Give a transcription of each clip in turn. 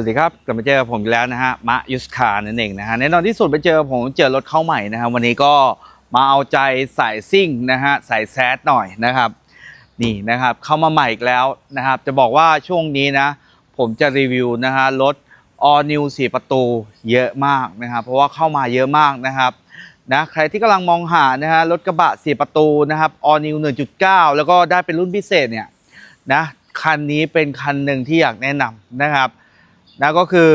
วัสดีครับกลับมาเจอผมอีกแล้วนะฮะมะยุสคานั่นเองนะฮะแน่นอนที่สุดไปเจอผมเจอรถเข้าใหม่นะฮะวันนี้ก็มาเอาใจสายซิ่งนะฮะสายแซดหน่อยนะครับนี่นะครับเข้ามาใหม่อีกแล้วนะครับ จะบอกว่าช่วงนี้นะ ผมจะรีวิวนะฮะรถ all new 4 ประตูเยอะมากนะครับ เพราะว่าเข้ามาเยอะมากนะครับนะใครที่กำลังมองหานะฮะรถกระบะ 4 ประตูนะครับ all new 1.9 แล้วก็ได้เป็นรุ่นพิเศษเนี่ยนะคันนี้เป็นคันหนึ่งที่อยากแนะนำนะครับ นะก็คือ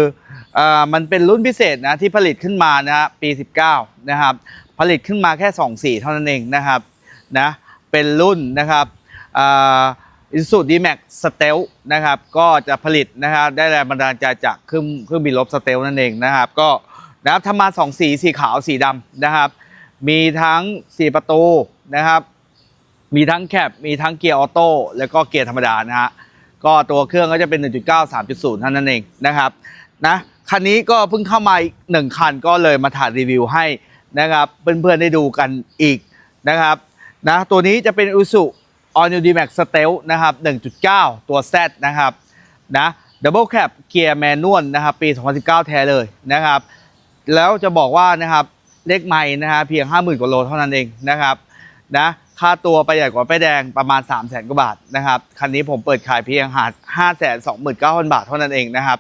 อมันเป็นรุ่นพิเศษนะที่ผลิตขึ้นมานะฮะปี 19 นะครับ ผลิตขึ้นมาแค่ 2 สีเท่านั้นเองนะครับนะเป็นรุ่นนะครับอินสุดีแม็กสเตลนะครับก็จะผลิตนะครับได้แรงบันดาลใจจากเครื่องเครื่องบินรบสเตลนั่นเองนะครับ ก็นะครับทำมา 2 สีสีขาวสีดำนะครับ มีทั้ง 4 ประตูนะครับ มีทั้งแคปมีทั้งเกียร์ออโต้แล้วก็เกียร์ธรรมดานะฮะ ก็ตัวเครื่องก็จะเป็น 1.9 3.0เท่านั้นเองนะครับนะคันนี้ก็เพิ่งเข้ามาอีกหนึ่งคันก็เลยมาถ่ายรีวิวให้นะครับเพื่อนๆได้ดูกันอีกนะครับนะตัวนี้จะเป็น u s u All New D-Max Stealth นะครับ 1.9 ตัว Z นะครับนะ Double Cab เกียร์แมนนวลนะครับปี 2019 แท้เลยนะครับ แล้วจะบอกว่านะครับเลขใหม่นะฮะเพียง 50,000 กว่าโลเท่านั้นเองนะครับนะ ค่าตัวไประหยัดกว่าป้ายแดงประมาณ 3 0 0 0 0 0กว่าบาทนะครับ คันนี้ผมเปิดขายเพียงหา5 2 9 0 0 0บาทเท่านั้นเองนะครับ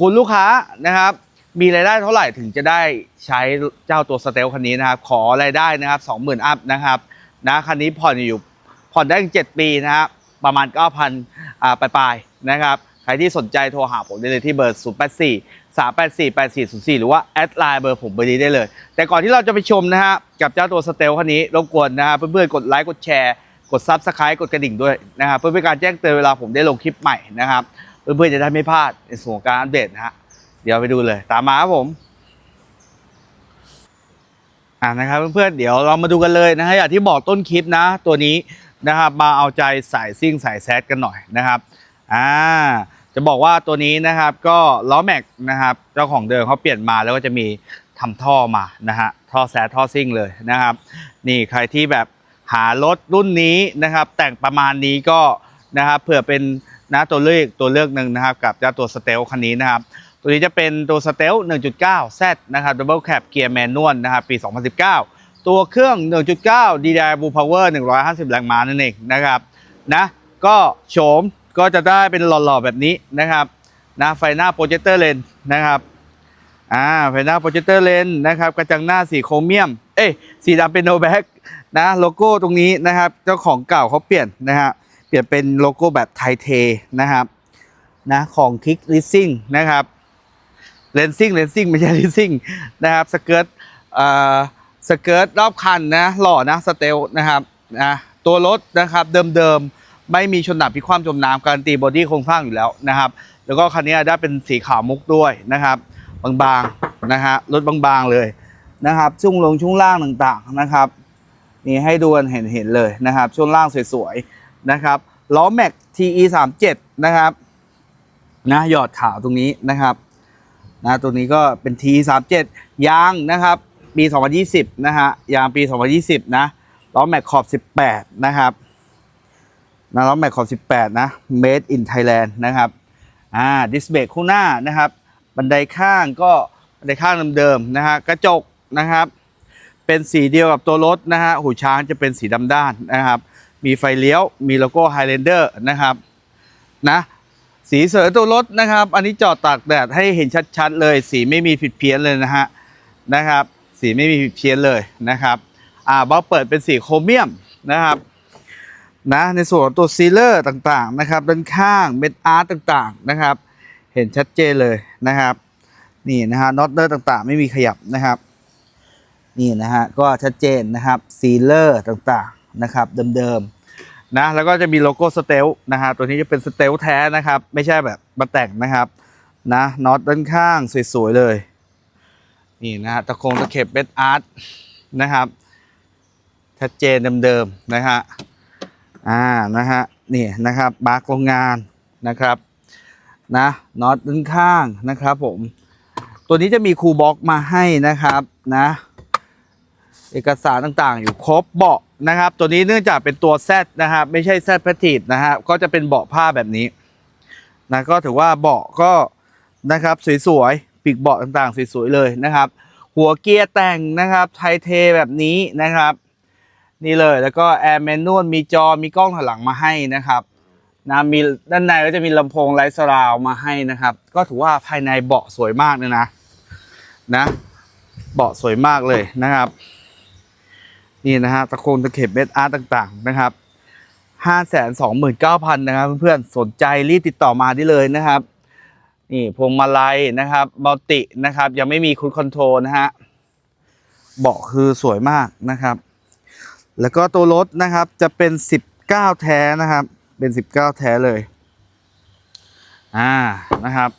คุณลูกค้านะครับ มีรายได้เท่าไหร่ถึงจะได้ใช้เจ้าตัวสเตลคันนี้นะครับ ขอรายได้นะครับ20,000อัพนะครับนะคันนี้ผ่อนอยู่ผ่อนได้ถึง7ปีนะครับประมาณ9,000อ่าปลายๆนะครับ ใครที่สนใจโทรหาผมได้เลยที่เบอร์ 084 384 8404 หรือว่าแอดไลน์เบอร์ผมเบอร์นี้ได้เลย แต่ก่อนที่เราจะไปชมนะฮะ กับเจ้าตัวสเตลคันนี้ รบกวนนะฮะ เพื่อนๆ กดไลค์ กดแชร์ กดซับสไครต์กดกระดิ่งด้วยนะครับเพื่อเป็นการแจ้งเตือนเวลาผมได้ลงคลิปใหม่นะครับ เพื่อนๆ จะได้ไม่พลาดในส่วนของการอัปเดตนะฮะ เดี๋ยวไปดูเลย ตามมาครับผมอ่านะครับเพื่อนๆ เดี๋ยวเรามาดูกันเลยนะฮะอย่างที่บอกต้นคลิปนะ ตัวนี้นะครับมาเอาใจสายซิ่งสายแซดกันหน่อยนะครับอ่า จะบอกว่าตัวนี้นะครับก็ล้อแม็กนะครับเจ้าของเดิมเขาเปลี่ยนมาแล้วก็จะมีทำท่อมานะฮะท่อแซดท่อซิ่งเลยนะครับ นี่ใครที่แบบหารถรุ่นนี้นะครับ แต่งประมาณนี้ก็นะครับเผื่อเป็นนะตัวเลือกตัวเลือกหนึ่งนะครับ กับเจ้าตัวสเตลคันนี้นะครับ ตัวนี้จะเป็นตัวสเตล1.9 Z นะครับ Double Cab เกียร์แมนนวลนะครับปี 2019 ตัวเครื่อง 1.9 DDI Blue Power 150 แรงม้านั่นเองนะครับนะก็โฉม ก็จะได้เป็นหล่อๆแบบนี้นะครับนะไฟหน้าโปรเจคเตอร์เลนนะครับอ่าไฟหน้าโปรเจคเตอร์เลนนะครับกระจังหน้าสีโครเมียม เอ้ยสีดำเป็นโนแบ็กนะโลโก้ตรงนี้นะครับ เจ้าของเก่าเขาเปลี่ยนนะฮะเปลี่ยนเป็นโลโก้แบบไทเทนะครับนะของคิกลิสซิ่งนะครับเลนซิ่งเลนซิ่งไม่ใช่ลิสซิ่งนะครับสเกิร์ตอ่าสเกิร์ตรอบคันนะหล่อนะสเตลนะครับนะตัวรถนะครับเดิมๆ ไม่มีชนหนักพิความจมน้ำการันตีบอดี้โครงสร้างอยู่แล้วนะครับ แล้วก็คันนี้ได้เป็นสีขาวมุกด้วยนะครับ บางๆนะฮะรถบางๆเลยนะครับ ช่วงลงช่วงล่างต่างๆนะครับนี่ให้ดูกันเห็นเห็นเลยนะครับ ช่วงล่างสวยๆนะครับล้อแม็ก TE 3 7นะครับนะหยอดขาวตรงนี้นะครับนะตัวนี้ก็เป็น TE 3 7ยางนะครับปี 2020 นะฮะยางปี 2020 นะล้อแม็กขอบ 18 นะครับ นะล้อแม็กขอบ18 นะ Made in Thailand นะครับ อ่า ดิสเบรกคู่หน้านะครับ บันไดข้างก็บันไดข้างเดิมๆนะฮะ กระจกนะครับ เป็นสีเดียวกับตัวรถนะฮะ หูช้างจะเป็นสีดำด้านนะครับ มีไฟเลี้ยว มีโลโก้ Highlander นะครับ นะ สีเสือตัวรถนะครับ อันนี้จอดตากแดดให้เห็นชัดๆเลย สีไม่มีผิดเพี้ยนเลยนะฮะ นะครับ สีไม่มีผิดเพี้ยนเลยนะครับ อ่าเบาเปิดเป็นสีโครเมียมนะครับ นะในส่วนตัวซีเลอร์ต่างๆนะครับด้านข้างเม็ดอาร์ตต่างๆนะครับ เห็นชัดเจนเลยนะครับนี่นะฮะน็อตเดอร์ต่างๆ ไม่มีขยับนะครับนี่นะฮะก็ชัดเจนนะครับซีเลอร์ต่างๆนะครับเดิมๆนะแล้วก็จะมีโลโก้สเตลนะฮะตัวนี้จะเป็นสเตลแท้นะครับ ไม่ใช่แบบมาแต่งนะครับนะน็อตด้านข้างสวยๆเลยนี่นะฮะตะโคงตะเข็บเบสอาร์ตนะครับชัดเจนเดิมๆนะฮะ อ่านะฮะนี่นะครับบาร์กโรงงานนะครับนะน็อตด้านข้างนะครับผมตัวนี้จะมีคูลบ็อกมาให้นะครับนะเอกสารต่างๆ อยู่ครบเบาะนะครับ ตัวนี้เนื่องจากเป็นตัว Z นะครับไม่ใช่ Z แพทีนะฮะก็จะเป็นเบาะผ้าแบบนี้นะก็ถือว่าเบาะก็นะครับสวยๆปีกเบาะต่างๆสวยๆเลยนะครับ หัวเกียร์แต่งนะครับไทเทแบบนี้นะครับ นี่เลยแล้วก็แอร์แมนนวลมีจอมีกล้องถหลังมาให้นะครับนะมีด้านในก็จะมีลำโพงไลท์สราวมาให้นะครับ ก็ถือว่าภายในเบาะสวยมากเลยนะนะเบาะสวยมากเลยนะครับ นี่นะฮะตะโคงตะเข็บเม็ดอาร์ตต่างๆนะครับห้าแสนสองหมื่นเก้าพันนะครับเพื่อนๆสนใจรีบติดต่อมาได้เลยนะครับ นี่พวงมาลัยนะครับมัลตินะครับ ยังไม่มีคุณคอนโทรลนะฮะเบาะคือสวยมากนะครับ แล้วก็ตัวรถนะครับจะเป็น 19 แท้นะครับ เป็น 19 แท้เลย อ่านะครับ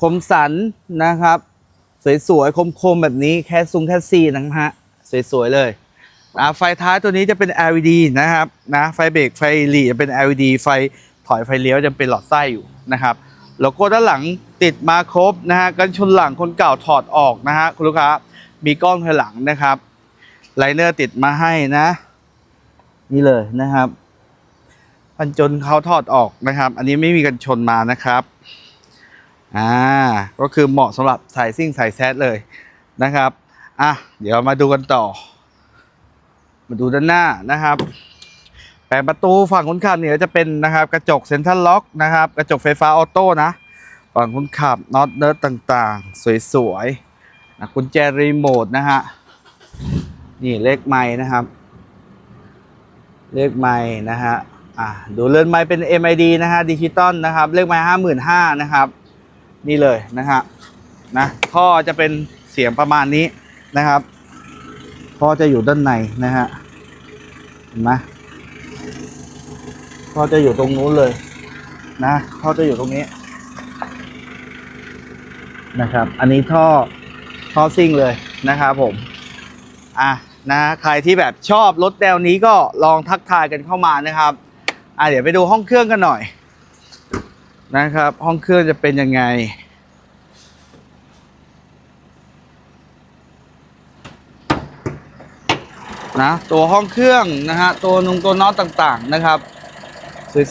คมสันนะครับ สวยๆคมๆแบบนี้แค่ซุ้มแค่ซีนะฮะสวยๆเลยนะไฟท้ายตัวนี้จะเป็น LED นะครับนะไฟเบรกไฟหลีจะเป็น LED ไฟถอยไฟเลี้ยวจะเป็นหลอดไส้อยู่นะครับโลโก้ด้านหลังติดมาครบนะฮะกันชนหลังคนเก่าถอดออกนะฮะคุณลูกค้ามีกล้องถอยหลังนะครับ ไลเนอร์ติดมาให้นะ นี่เลยนะครับกันจนเขาถอดออกนะครับ อันนี้ไม่มีกันชนมานะครับอ่าก็คือเหมาะสำหรับสายซิ่งสายแซดเลยนะครับอะเดี๋ยวมาดูกันต่อ มาดูด้านหน้านะครับแปลงประตูฝั่งคนขับเนี่ยจะเป็นนะครับ กระจกเซ็นทรัลล็อกนะครับ กระจกไฟฟ้าออโต้นะฝั่งคนขับน็อตเนิร์ดต่างๆ สวยๆนะกุญแจรีโมทนะฮะ นี่เลขไม้นะครับ เลขไม้นะฮะอ่าดูเรือนไม้เป็น MID นะฮะดิจิตอลนะครับ เลขไม้ห้าหมื่นห้านะครับ นี่เลยนะฮะนะท่อจะเป็นเสียงประมาณนี้นะครับท่อจะอยู่ด้านในนะฮะเห็นไหมท่อจะอยู่ตรงนู้นเลย นะท่อจะอยู่ตรงนี้นะครับ อันนี้ท่อท่อซิ่งเลยนะครับผม อะ นะใครที่แบบชอบรถแนวนี้ก็ลองทักทายกันเข้ามานะครับอะเดี๋ยวไปดูห้องเครื่องกันหน่อย นะครับ ห้องเครื่องจะเป็นยังไง นะตัวห้องเครื่องนะฮะตัวนุงตัวน็อตต่างๆนะครับ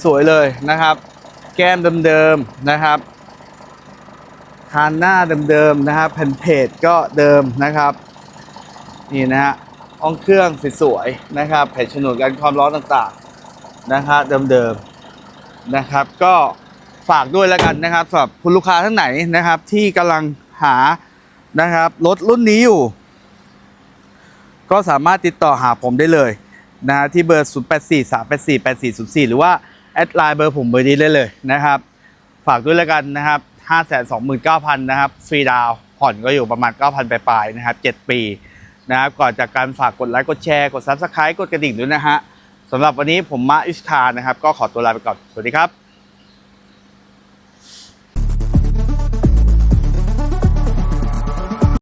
สวยๆเลยนะครับ แก้มเดิมๆนะครับคานหน้าเดิมๆนะครับแผ่นเพจก็เดิมนะครับ นี่นะฮะ ห้องเครื่องสวยๆนะครับแผ่นฉนวนกันความร้อนต่างๆนะครับเดิมๆนะครับ ก็ฝากด้วยแล้วกันนะครับสำหรับคุณลูกค้าท่านไหนนะครับ ที่กำลังหานะครับรถรุ่นนี้อยู่ ก็สามารถติดต่อหาผมได้เลยนะฮะที่เบอร์ 0 8 4 3 8 4 8 4 0 4 หรือว่าแอดไลน์เบอร์ผมเบอร์นี้ได้เลยนะครับ ฝากด้วยแล้วกันนะครับ 529,000 นะครับ ฟรีดาวผ่อนก็อยู่ประมาณ 9,000 ปลายๆนะครับ 7 ปี นะครับก่อนจากการฝากกดไลค์กดแชร์กด Subscribe กดกระดิ่งด้วยนะฮะสำหรับวันนี้ผมมาอิสคานะครับ ก็ขอตัวลาไปก่อน สวัสดีครับ